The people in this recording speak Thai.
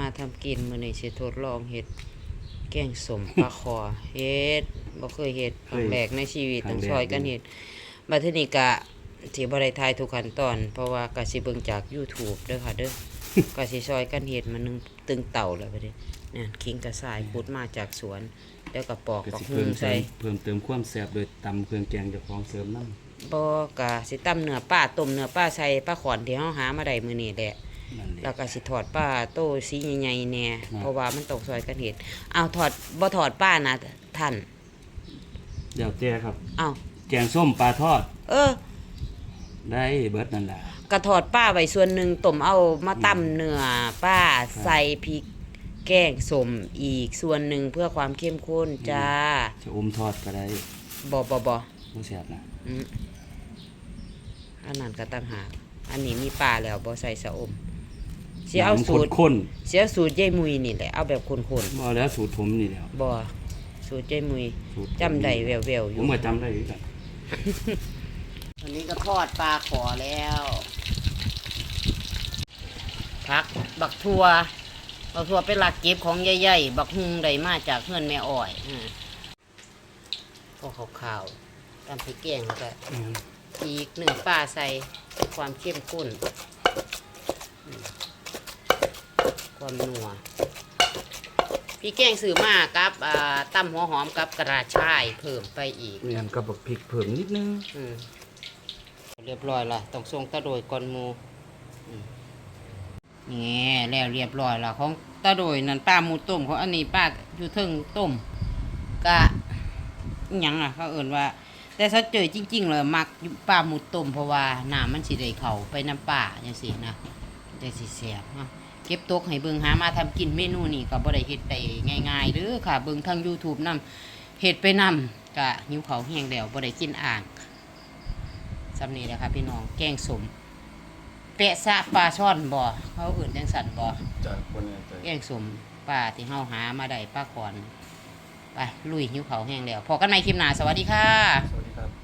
มาทำกินมื้อนี้สิทดลองเฮ็ดแกงส้มปลาคอเฮ็ดบ่เคยเฮ็ดครั้งแรกในชีวิตต้องช่วยกันเฮ็ดบัดทีนี้ก็สิบ่ได้ถ่ายทุกขั้นตอน เพราะว่าก็สิเบิ่งจาก YouTube เด้อค่ะเด้อ ก็สิช่วยกันเฮ็ดมันนึงตึงเต่าแล้วบัดนี้เนี่ยขิงกระสายขุดมาจากสวนแล้วก็ปอกก็บักสิฮุเพิ่งมเติใส่ มเพิ่มเติมความแซ่บโดยตำเครื่องแกงเจ้าของเสริมน้ำ บ่ก็สิตำเนื้อปลาต้มเนื้อปลาใส่ปลาขอนที่เฮาหามาได้มื้อนี้แหละ นั่นแหแล้ละวก็สิถอดป้าโตสีใหญ่ๆแน่ครับ เพราะว่ามันตกซอยกันเห็ดเอาถอดบ่ถอดป้านะท่านเดี๋ยวแต่ครับ เอาแกงส้มปลาทอดเออ ได้เบิดนั่นแหละ กระถอดป้าไว้ส่วนหนึ่งต้มเอามาตำเนื้อป้าใส่พริกแกงสมอีกส่วนหนึ่งเพื่อความเข้มข้นจ้าจะอมทอดก็ได้บ่บ่บ่บ่แซ่บนะอืมอันนั้นก็ตั้งหากอันนี้มีปลาแล้วบ่ใส่สะอม สิเอาสูตรข้นเสียสูตรยายมุยนี่แหละเอาแบบข้นๆบ่แล้วสูตรผมนี่แหล้วๆบ่สูตรยายมุยสูตรผมจำได้แววๆอผยู่มก็จำได้อยู่กันวันนี้ก็ทอดปลาขอแล้วพักบักทัวบักทัวเป็นหลักเก็บของใหญ่ๆบักฮุงได้มาจากเฮือนแม่อ้อยอ่าก็ขาวๆตามพริกแกงแล้วก็อีกหนึ่งปลาใส่ความเข้มข้นอืม ความนัวพริกแกงซื้อมากับอ่าตำหัวหอมกับกระดาษชายเพิ่มไปอีกนี่อันก็บักพริกเพิ่มนิดนึงอืมเรียบร้อยละต้องส่งตาโดยก่อนหมูอืมนี่แล้วเรียบร้อยละของตาโดยนั่นป้าหมูต้มของอันนี้ป้าอยู่เทิงต้มกะอิหยังอะเขาเอิ่นว่า แต่ถ้าเจอจริง ๆ เลยมักอยู่ป้าหมูต้มเพราะว่าน้ำมันสิได้เข้าไปน้ำป่าจังซี่นะจังสิแซ่บเนาะ เก็บตกให้เบิ่งหามาทำกินเมนูนี้ก็บ่ได้เฮ็ดได้ง่ายๆเด้อค่ะ เบิ่งทาง YouTube นํเฮ็ดไปนำกะหิวเขาวแห้งแล้วบ่ได้กินอ่างสำนีนะคะพี่น้องแกงสมเปะซะปลาช่อนบ่เขาอื่นจังสันบ่จากคนนี้ใจแกงสมปลาที่เฮาหามาได้ปลาขอนไปลุยหิวเขาวแห้งแล้วพอกันใหม่คลิปหน้าสวัสดีค่ะสวัสดีครับ